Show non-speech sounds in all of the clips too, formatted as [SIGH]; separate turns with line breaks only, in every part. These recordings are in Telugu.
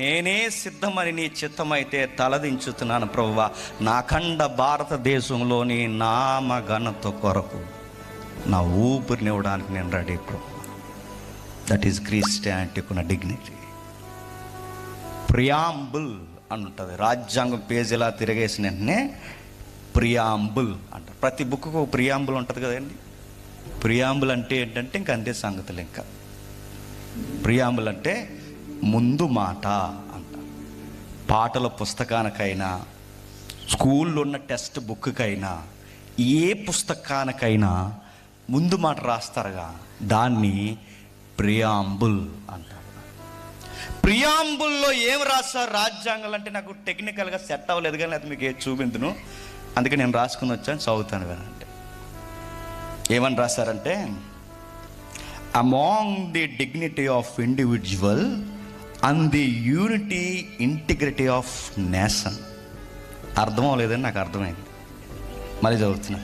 నేనే సిద్ధమని నీ చిత్తమైతే తలదించుతున్నాను ప్రభువ. నాఖండ భారతదేశంలోని నామఘనత కొరకు నా ఊపిరినివ్వడానికి నేను రెడీ ప్రభు దట్ ఈస్ క్రిస్టియానిటీకున్న డిగ్నిటీ ప్రియాంబుల్ అంటుంది. రాజ్యాంగం పేజీలా తిరిగేసిన వెంటనే ప్రియాంబుల్ అంటారు ప్రతి బుక్కు ప్రియాంబుల్ ఉంటుంది కదండి. ప్రియాంబుల్ అంటే ఏంటంటే ఇంక అంతే సంగతులు ఇంకా. ప్రియాంబుల్ అంటే ముందు మాట అంట. పాటల పుస్తకానికైనా స్కూల్లో ఉన్న టెక్స్ట్ బుక్కైనా ఏ పుస్తకానికైనా ముందు మాట రాస్తారుగా దాన్ని ప్రియాంబుల్ అంటారు. ప్రియాంబుల్లో ఏం రాస్తారు? రాజ్యాంగాలు అంటే నాకు టెక్నికల్గా సెట్ అవ్వలేదు కానీ అది మీకు ఏది చూపించును అందుకే నేను రాసుకుని వచ్చాను చదువుతాను వినండి ఏమని రాశారంటే among the dignity of individual and the unity integrity of nation అర్థం అవ్వలేదని నాకు అర్థమైంది. మళ్ళీ చదువుతున్నా.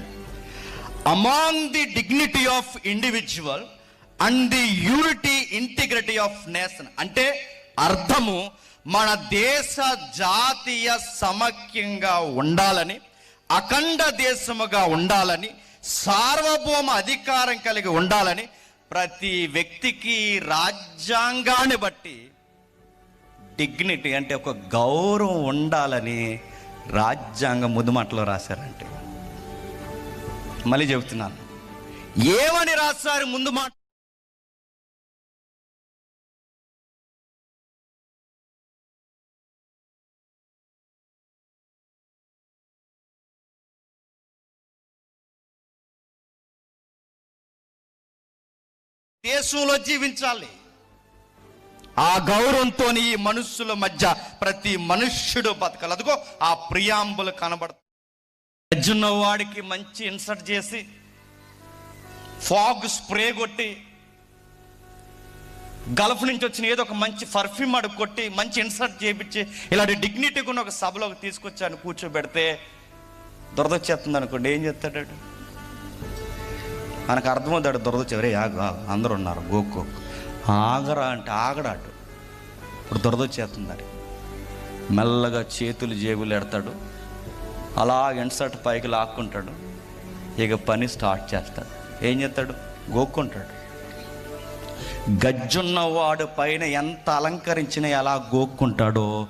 Among the dignity of individual and the unity integrity of nation అంటే అర్థము మన దేశ జాతీయ సమఖ్యంగా ఉండాలని అఖండ దేశముగా ఉండాలని సార్వభౌమ అధికారం కలిగి ఉండాలని ప్రతి వ్యక్తికి రాజ్యాంగాన్ని బట్టి డిగ్నిటీ అంటే ఒక గౌరవం ఉండాలని రాజ్యాంగం ముదుమట్లో రాశారంటే. మళ్ళీ చెబుతున్నాను. ఏమని రాశారు ముందు మాట? దేశంలో జీవించాలి. ఆ గౌరవంతో ఈ మనుషుల మధ్య ప్రతి మనుష్యుడు బతకాలి. అదిగో ఆ ప్రియాంబులు కనబడుతుంది ఎజ్జున్న వాడికి మంచి ఇన్సర్ట్ చేసి ఫాగ్ స్ప్రే కొట్టి గల్ఫ్ నుంచి వచ్చిన ఏదో ఒక మంచి పర్ఫ్యూమ్ అడుగు కొట్టి మంచి ఇన్సర్ట్ చేయించి ఇలాంటి డిగ్నిటీగా ఉన్న ఒక సభలోకి తీసుకొచ్చాను కూర్చోబెడితే దురదొచ్చేస్తుంది అనుకోండి. ఏం చేస్తాడు మనకు అర్థమవుతాడు దురదొచ్చేవరే ఆగు ఆగు అందరూ ఉన్నారు. గోక్కో ఆగరా అంటే ఆగడాడు ఇప్పుడు దురదొచ్చేస్తుంది మెల్లగా చేతులు జేబులు ఎడతాడు. అలా ఇన్సర్ట్ పైకి లాక్కుంటాడు. ఇక పని స్టార్ట్ చేస్తాడు. ఏం చేస్తాడు? గోక్కుంటాడు. గజ్జున్నవాడు పైన ఎంత అలంకరించినా ఎలా గోక్కుంటాడో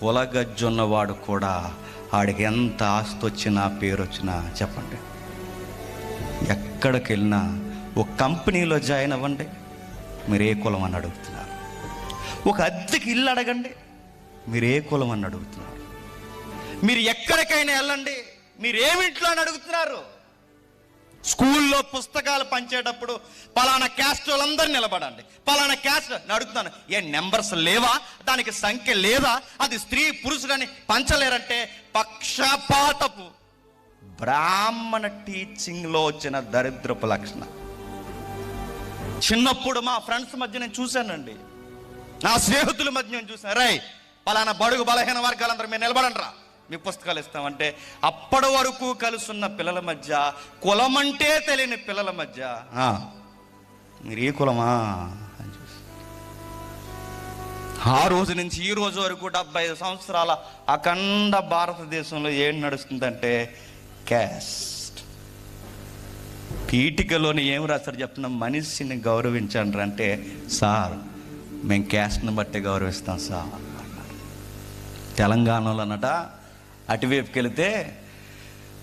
కుల గజ్జున్నవాడు కూడా ఆడికి ఎంత ఆస్తి వచ్చినా పేరు వచ్చినా చెప్పండి. ఎక్కడికి వెళ్ళినా ఒక కంపెనీలో జాయిన్ అవ్వండి. మీరు ఏ కులం అని అడుగుతున్నారు. ఒక అద్దెకి ఇల్లు అడగండి మీరు ఏ కులం అని అడుగుతున్నారు. మీరు ఎక్కడికైనా వెళ్ళండి మీరు ఏమింట్లో అని అడుగుతున్నారు? స్కూల్లో పుస్తకాలు పంచేటప్పుడు పలానా క్యాస్ట్ వాళ్ళందరూ నిలబడండి. పలానా క్యాస్ట్ నేను అడుగుతున్నాను. ఏ నెంబర్స్ లేవా? దానికి సంఖ్య లేదా? అది స్త్రీ పురుషుడని పంచలేరంటే పక్షపాతపు బ్రాహ్మణ టీచింగ్లో వచ్చిన దరిద్రపు లక్షణం. చిన్నప్పుడు మా ఫ్రెండ్స్ మధ్య నేను చూశానండి. నా స్నేహితుల మధ్య నేను చూశాను. రై పలానా బడుగు బలహీన వర్గాలందరూ మీరు నిలబడండి మీ పుస్తకాలు ఇస్తామంటే అప్పటి వరకు కలుసున్న పిల్లల మధ్య కులమంటే తెలియని పిల్లల మధ్య మీరు ఏ కులమా అని చూసి ఆ రోజు నుంచి ఈ రోజు వరకు డెబ్బై ఐదు సంవత్సరాల అఖండ భారతదేశంలో ఏం నడుస్తుందంటే క్యాష్ పీఠికలోని ఏం రాస్తారు చెప్తున్నా మనిషిని గౌరవించండి అంటే సార్ మేము క్యాస్ట్ని బట్టి గౌరవిస్తాం సార్. తెలంగాణలో అన్నట అటువైపుకి వెళితే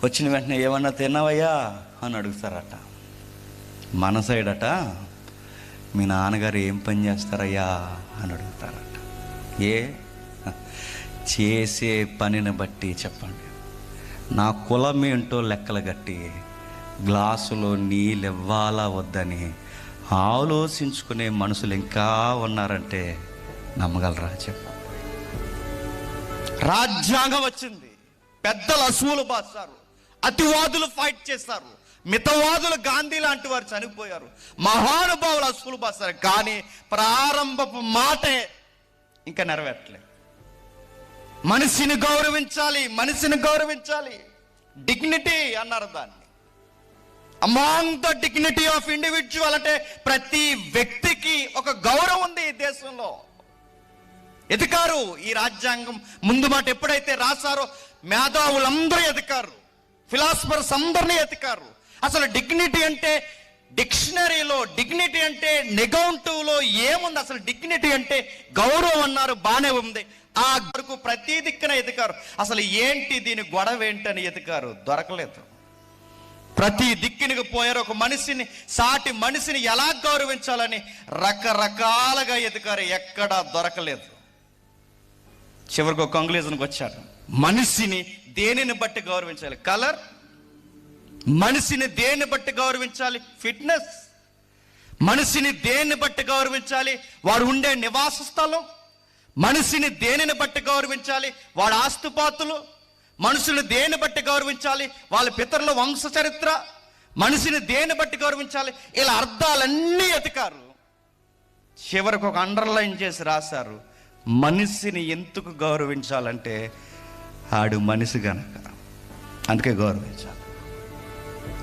వచ్చిన వెంటనే ఏమన్నా తిన్నావయ్యా? అని అడుగుతారట. మన సైడ్ అట మీ నాన్నగారు ఏం పని చేస్తారయ్యా? అని అడుగుతారట. ఏ? చేసే పనిని బట్టి చెప్పండి. నా కులం ఏంటో లెక్కలు కట్టి గ్లాసులో నీళ్ళు ఇవ్వాలా వద్దని ఆలోచించుకునే మనుషులు ఇంకా ఉన్నారంటే నమ్మగలరా రాజ్యం రాజ్యాంగం వచ్చింది. పెద్దలు అసువులు బాస్తారు అతివాదులు ఫైట్ చేస్తారు. మితవాదులు గాంధీ లాంటి వారు చనిపోయారు. మహానుభావులు అసువులు బాస్తారు కానీ ప్రారంభపు మాటే ఇంకా నెరవేర్చలేదు మనిషిని గౌరవించాలి మనిషిని గౌరవించాలి. డిగ్నిటీ అన్నారు దాన్ని. Among the dignity of individual అంటే ప్రతి వ్యక్తికి ఒక గౌరవం ఉంది ఈ దేశంలో. ఎదికారు ఈ రాజ్యాంగం ముందు మాట ఎప్పుడైతే రాశారో మేధావులందరూ ఎదికారు. ఫిలాసఫర్స్ అందరినీ ఎతికారు అసలు డిగ్నిటీ అంటే డిక్షనరీలో డిగ్నిటీ అంటే నెగౌంటివ్లో ఏముంది? అసలు డిగ్నిటీ అంటే గౌరవం అన్నారు బాగానే ఉంది. ఆ వరకు ప్రతి దిక్కున ఎతికారు అసలు ఏంటి దీని గొడవ ఏంటని ఎతికారు దొరకలేదు. ప్రతి దిక్కునికి పోయారు. ఒక మనిషిని సాటి మనిషిని ఎలా గౌరవించాలని రకరకాలుగా ఎతికారు ఎక్కడా దొరకలేదు. చివరికి ఒక కంక్లూజన్కి వచ్చారు. మనిషిని దేనిని బట్టి గౌరవించాలి? కలర్? మనిషిని దేన్ని బట్టి గౌరవించాలి? ఫిట్నెస్? మనిషిని దేన్ని బట్టి గౌరవించాలి? వాడు ఉండే నివాస స్థలం మనిషిని దేనిని బట్టి గౌరవించాలి? వాడు ఆస్తుపాతులు? మనుషులు దేని బట్టి గౌరవించాలి? వాళ్ళ పితరుల వంశ చరిత్ర. మనిషిని దేని బట్టి గౌరవించాలి? ఇలా అర్థాలన్నీ ఎతికారు చివరికి ఒక అండర్లైన్ చేసి రాశారు. మనిషిని ఎందుకు గౌరవించాలంటే ఆడు మనిషి గనక. అందుకే గౌరవించాలి.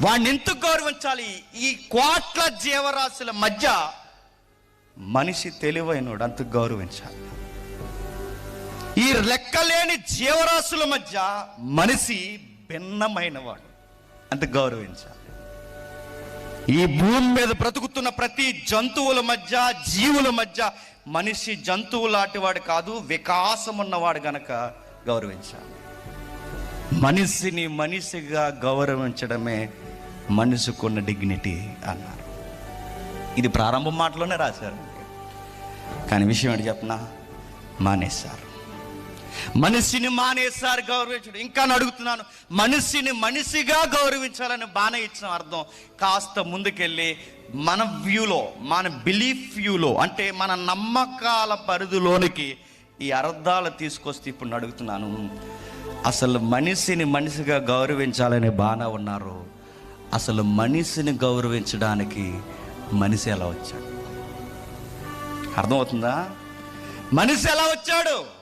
వాడిని ఎందుకు గౌరవించాలి? ఈ కోట్ల జీవరాశుల మధ్య మనిషి తెలివైనోడు అంత గౌరవించాలి. ఈ లెక్కలేని జీవరాశుల మధ్య మనిషి భిన్నమైనవాడు. అంత గౌరవించాలి. ఈ భూమి మీద బ్రతుకుతున్న ప్రతి జంతువుల మధ్య జీవుల మధ్య మనిషి జంతువు లాంటివాడు కాదు వికాసం ఉన్నవాడు గనక గౌరవించాలి. మనిషిని మనిషిగా గౌరవించడమే మనిషికున్న డిగ్నిటీ అన్నారు. ఇది ప్రారంభం మాటలోనే రాశారు. కానీ విషయం ఏంటి చెప్పనా మానేశారు. మనిషిని మానేసారు గౌరవించడం. ఇంకా అడుగుతున్నాను మనిషిని మనిషిగా గౌరవించాలని బాగానే ఇచ్చిన అర్థం. కాస్త ముందుకెళ్ళి మన వ్యూలో మన బిలీఫ్ వ్యూలో అంటే మన నమ్మకాల పరిధిలోనికి ఈ అర్థాలు తీసుకొస్తే ఇప్పుడు అడుగుతున్నాను. అసలు మనిషిని మనిషిగా గౌరవించాలని బాగా ఉన్నారు. అసలు మనిషిని గౌరవించడానికి మనిషి ఎలా వచ్చాడు? అర్థమవుతుందా? మనిషి ఎలా వచ్చాడు?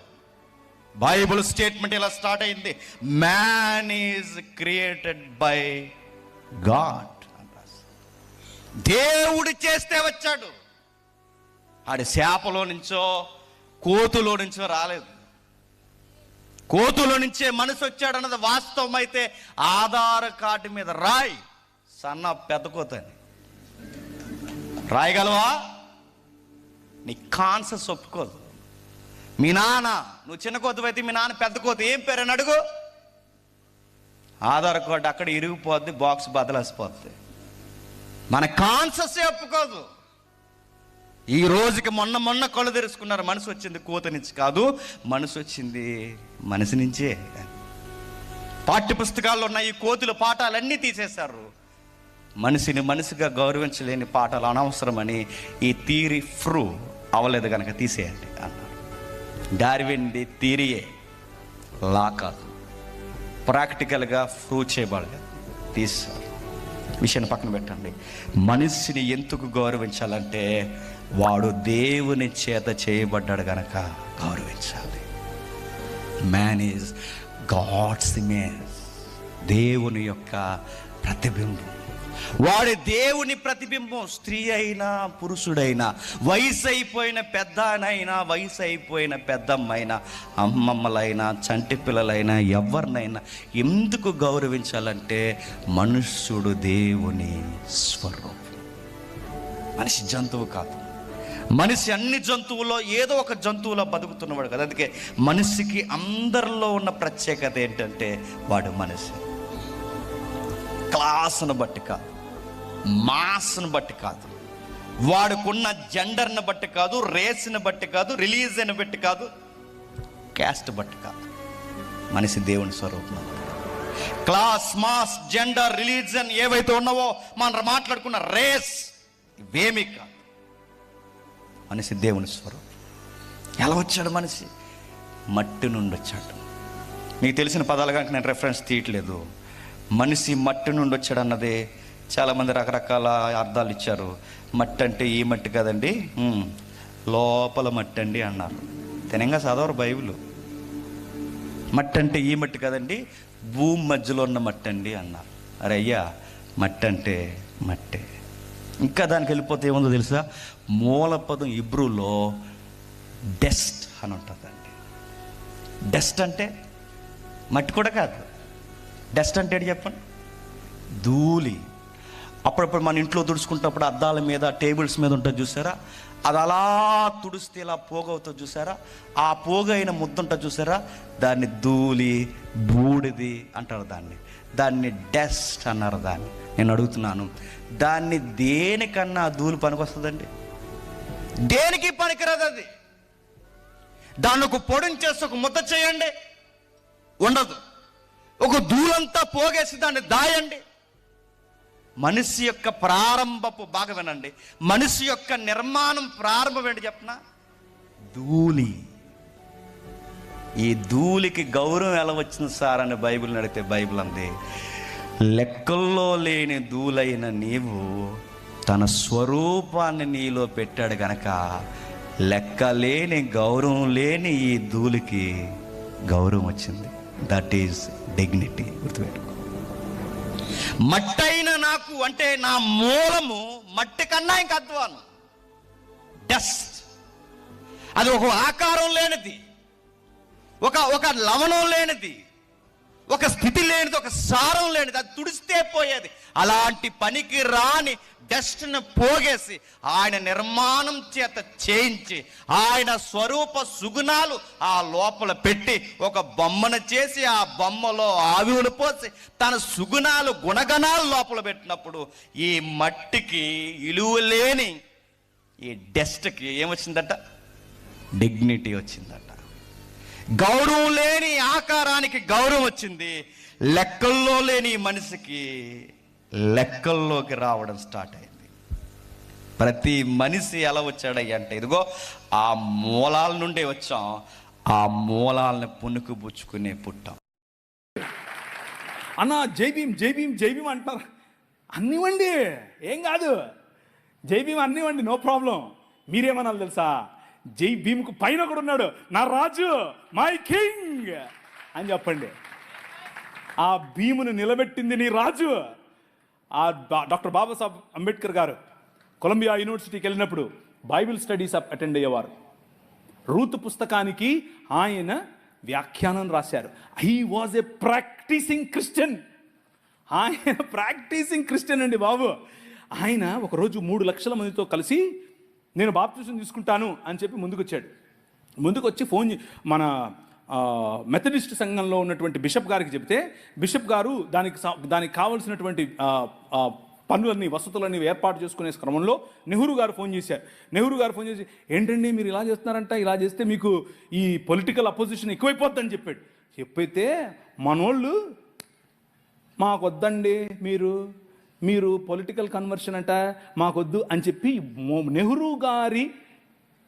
బైబుల్ స్టేట్మెంట్ ఇలా స్టార్ట్ అయింది. Man is created by God దేవుడు చేస్తే వచ్చాడు. ఆడి శాపలో నుంచో కోతులో నుంచో రాలేదు. కోతులో నుంచే మనసు వచ్చాడు అన్నది వాస్తవం అయితే ఆధార్ కార్డు మీద రాయ్. సన్న పెద్ద కోతని. రాయగలవా? నీ కాన్సెస్ ఒప్పుకోదు. మీ నాన్న నువ్వు చిన్న కోతి అయితే మీ నాన్న పెద్ద కోత ఏం పేరు అని అడుగు. ఆధార్ కార్డు అక్కడ ఇరిగిపోద్ది బాక్స్ బదలేసిపోద్ది. మన కాన్సస్ ఒప్పుకోదు. ఈ రోజుకి మొన్న మొన్న కళ్ళు తెరుచుకున్నారు మనసు వచ్చింది కోత నుంచి కాదు మనసు వచ్చింది మనసు నుంచే. పాఠ్య పుస్తకాల్లో ఉన్న ఈ కోతుల పాఠాలన్నీ తీసేశారు. మనిషిని మనిషిగా గౌరవించలేని పాఠాలు అనవసరమని ఈ థీరీ ఫ్రూ అవ్వలేదు కనుక తీసేయండి అన్నారు. డార్విన్ది థీరియే లా కాదు. ప్రాక్టికల్గా ప్రూవ్ చేయబడలేదు తీస్తారు విషయాన్ని పక్కన పెట్టండి. మనిషిని ఎందుకు గౌరవించాలంటే వాడు దేవుని చేత చేయబడ్డాడు గనక గౌరవించాలి. మ్యాన్ ఈజ్ గాడ్స్ ఇమేజ్ దేవుని యొక్క ప్రతిబింబం. వాడి దేవుని ప్రతిబింబం స్త్రీ అయినా పురుషుడైనా వయసు అయిపోయిన పెద్దనైనా వయసు అయిపోయిన పెద్దమ్మైనా అమ్మమ్మలైనా చంటి పిల్లలైనా ఎవరినైనా ఎందుకు గౌరవించాలంటే మనుష్యుడు దేవుని స్వరూపం. మనిషి జంతువు కాదు. మనిషి అన్ని జంతువుల్లో ఏదో ఒక జంతువులో బతుకుతున్నవాడు కదా. అందుకే మనిషికి అందరిలో ఉన్న ప్రత్యేకత ఏంటంటే వాడు మనిషి. క్లాస్ను బట్టి కాదు మాస్ను బట్టి కాదు. వాడుకున్న జెండర్ని బట్టి కాదు రేస్ని బట్టి కాదు రిలీజియన్ బట్టి కాదు క్యాస్ట్ బట్టి కాదు. మనిషి దేవుని స్వరూపం. క్లాస్ మాస్ జెండర్ రిలీజన్ ఏవైతే ఉన్నావో మనం మాట్లాడుకున్న రేస్ ఇవేమీ కాదు. మనిషి దేవుని స్వరూపం. ఎలా వచ్చాడు మనిషి? మట్టి నుండి వచ్చాడు. మీకు తెలిసిన పదాలు కనుక నేను రెఫరెన్స్ తీయట్లేదు. మనిషి మట్టి నుండి వచ్చాడు అన్నది చాలామంది రకరకాల అర్థాలు ఇచ్చారు. మట్టి అంటే ఈ మట్టి కదండి. లోపల మట్టి అండి అన్నారు. తినంగా చదవరు బైబిల్. మట్టి అంటే ఈ మట్టి కదండి. భూమి మధ్యలో ఉన్న మట్టి అండి అన్నారు. అరే అయ్యా మట్టి అంటే మట్టే. ఇంకా దానికి వెళ్ళిపోతే ఏముందో తెలుసా? మూలపదం ఇబ్రూలో డెస్ట్ అని ఉంటుందండి. డెస్ట్ అంటే మట్టి కూడా కాదు. డస్ట్ అంటే చెప్పండి. ధూళి. అప్పుడప్పుడు మన ఇంట్లో తుడుచుకుంటప్పుడు అద్దాల మీద టేబుల్స్ మీద ఉంటుంది చూసారా? అది అలా తుడిస్తే ఇలా పోగవుతుంది చూసారా? ఆ పోగైన ముద్దంట చూసారా? దాన్ని ధూళి బూడిది అంటారు దాన్ని. దాన్ని డస్ట్ అన్నారు దాన్ని. నేను అడుగుతున్నాను దాన్ని దేనికన్నా ధూళి పనికొస్తుందండి? దేనికి పనికిరాదు అది? దాన్ని ఒక పొడిని ఒక ముద్ద చేయండి. ఉండదు. ఒక ధూళంతా పోగేసి దాన్ని దాయండి. మనిషి యొక్క ప్రారంభపు బాగా వినండి. మనిషి యొక్క నిర్మాణం ప్రారంభం ఏంటి చెప్పనా? ధూళి. ఈ ధూళికి గౌరవం ఎలా వచ్చింది సార్ అని బైబిల్ నడితే బైబిల్ అంది. లెక్కల్లో లేని ధూళైన నీవు తన స్వరూపాన్ని నీలో పెట్టాడు గనక లెక్క లేని గౌరవం లేని ఈ ధూళికి గౌరవం వచ్చింది. దట్ ఈస్ డిగ్నిటీ గుర్తుపెట్టుకో. మట్టైన నాకు అంటే నా మూలము మట్టి కన్నా ఇంక అధ్వానం డస్ట్ అది ఒక ఆకారం లేనిది. ఒక ఒక లవణం లేనిది. ఒక స్థితి లేనిది ఒక సారం లేనిది అది తుడిస్తే పోయేది. అలాంటి పనికి రాని డస్ట్ను పోగేసి ఆయన నిర్మాణం చేత చేయించి ఆయన స్వరూప సుగుణాలు ఆ లోపల పెట్టి ఒక బొమ్మను చేసి ఆ బొమ్మలో ఆవివులు పోసి తన సుగుణాలు గుణగణాలు లోపల పెట్టినప్పుడు ఈ మట్టికి ఇలువ లేని ఈ డస్ట్కి ఏమొచ్చిందట? డిగ్నిటీ వచ్చిందట. గౌరవం లేని ఆకారానికి గౌరవం వచ్చింది. లెక్కల్లో లేని మనిషికి లెక్కల్లోకి రావడం స్టార్ట్ అయింది. ప్రతి మనిషి ఎలా వచ్చాడయ్య అంటే ఇదిగో ఆ మూలాల నుండే వచ్చాం. ఆ మూలాలను పుణుకు పుచ్చుకునే పుట్టాం.
అన్న జైబీం జైబీం జైబీం అంటారు. అన్నివ్వండి ఏం కాదు. Jai Bhim అన్నివ్వండి no problem. మీరేమనాలి తెలుసా? జై భీమ్కు పైన కూడా ఉన్నాడు. నా రాజు మై కింగ్ అని చెప్పండి. ఆ భీమును నిలబెట్టింది నీ రాజు. ఆ బా- డాక్టర్ బాబాసాహెబ్ అంబేద్కర్ గారు కొలంబియా యూనివర్సిటీకి వెళ్ళినప్పుడు బైబిల్ స్టడీస్ అటెండ్ అయ్యేవారు. రూత్ పుస్తకానికి ఆయన వ్యాఖ్యానం రాశారు. He was a practising Christian ఆయన [LAUGHS] ప్రాక్టీసింగ్ క్రిస్టియన్ అండి బాబు. ఆయన ఒకరోజు మూడు లక్షల మందితో కలిసి నేను బాప్తిజం తీసుకుంటాను అని చెప్పి ముందుకు వచ్చాడు ముందుకు వచ్చి ఫోన్ మన మెథడిస్ట్ సంఘంలో ఉన్నటువంటి బిషప్ గారికి చెప్తే బిషప్ గారు దానికి దానికి కావలసినటువంటి పనులన్నీ వసతులన్నీ ఏర్పాటు చేసుకునే క్రమంలో నెహ్రూ గారు ఫోన్ చేశారు. నెహ్రూ గారు ఫోన్ చేసి ఏంటండి మీరు ఇలా చేస్తున్నారంట? ఇలా చేస్తే మీకు ఈ పొలిటికల్ అపోజిషన్ ఎక్కువైపోద్దని చెప్పాడు. చెప్పైతే మనోళ్ళు మాకొద్దండి మీరు. మీరు పొలిటికల్ కన్వర్షన్ అంట మాకొద్దు అని చెప్పి నెహ్రూ గారి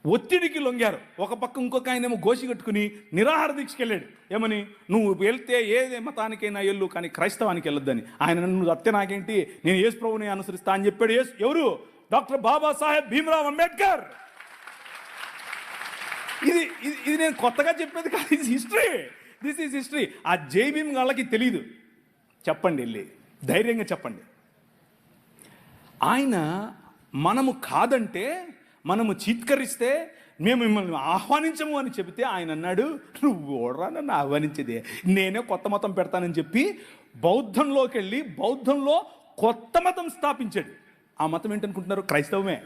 ఒత్తిడికి లొంగారు. ఒక పక్క ఇంకొక ఆయన ఏమో గోసి కట్టుకుని నిరాహార దీక్షకి వెళ్ళాడు ఏమని? నువ్వు వెళ్తే ఏ మతానికైనా వెళ్ళు కానీ క్రైస్తవానికి వెళ్ళొద్దని. ఆయన నన్ను అత్తే నాకేంటి? నేను యేసు ప్రభుని అనుసరిస్తా అని చెప్పాడు యేసు. ఎవరు? డాక్టర్ బాబాసాహెబ్ భీమరావ్ అంబేద్కర్. ఇది ఇది ఇది నేను కొత్తగా చెప్పేది కాదు ఇది హిస్టరీ దిస్ ఈజ్ హిస్టరీ ఆ జై భీమ్ వాళ్ళకి తెలియదు చెప్పండి వెళ్ళి. ధైర్యంగా చెప్పండి. ఆయన మనము కాదంటే మనము చీత్కరిస్తే మేము మిమ్మల్ని ఆహ్వానించము అని చెబితే ఆయన అన్నాడు నువ్వు ఓడరా నన్ను ఆహ్వానించేదే. నేనే కొత్త మతం పెడతానని చెప్పి బౌద్ధంలోకి వెళ్ళి బౌద్ధంలో కొత్త మతం స్థాపించాడు. ఆ మతం ఏంటనుకుంటున్నారు? క్రైస్తవమే.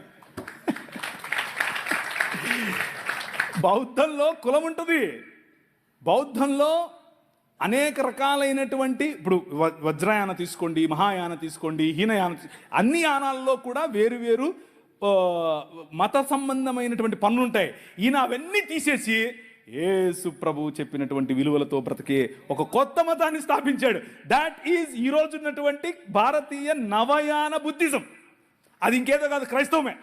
బౌద్ధంలో కులం ఉంటుంది. బౌద్ధంలో అనేక రకాలైనటువంటి ఇప్పుడు వజ్రయాన తీసుకోండి మహాయాన తీసుకోండి హీనయాన అన్ని యానాల్లో కూడా వేరు వేరు మత సంబంధమైనటువంటి పనులు ఉంటాయి. ఈయన అవన్నీ తీసేసి యేసు ప్రభు చెప్పినటువంటి విలువలతో బ్రతికే ఒక కొత్త మతాన్ని స్థాపించాడు. దాట్ ఈజ్ ఈరోజు ఉన్నటువంటి భారతీయ నవయాన బుద్ధిజం. అది ఇంకేదో కాదు క్రైస్తవమే.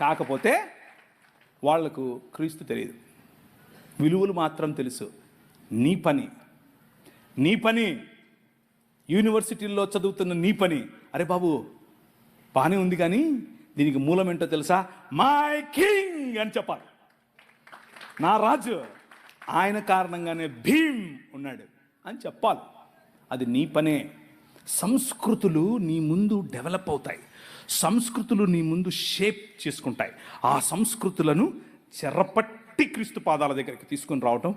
కాకపోతే వాళ్ళకు క్రీస్తు తెలియదు విలువలు మాత్రం తెలుసు. నీ పని. నీ పని. యూనివర్సిటీల్లో చదువుతున్న నీ పని. అరే బాబు బాగానే ఉంది కానీ దీనికి మూలం ఏంటో తెలుసా? మై కింగ్ అని చెప్పాలి. నా రాజు ఆయన కారణంగానే భీమ్ ఉన్నాడు అని చెప్పాలి. అది నీ పనే. సంస్కృతులు నీ ముందు డెవలప్ అవుతాయి. సంస్కృతులు నీ ముందు షేప్ చేసుకుంటాయి. ఆ సంస్కృతులను చెరపట్టి క్రీస్తు పాదాల దగ్గరికి తీసుకుని రావటం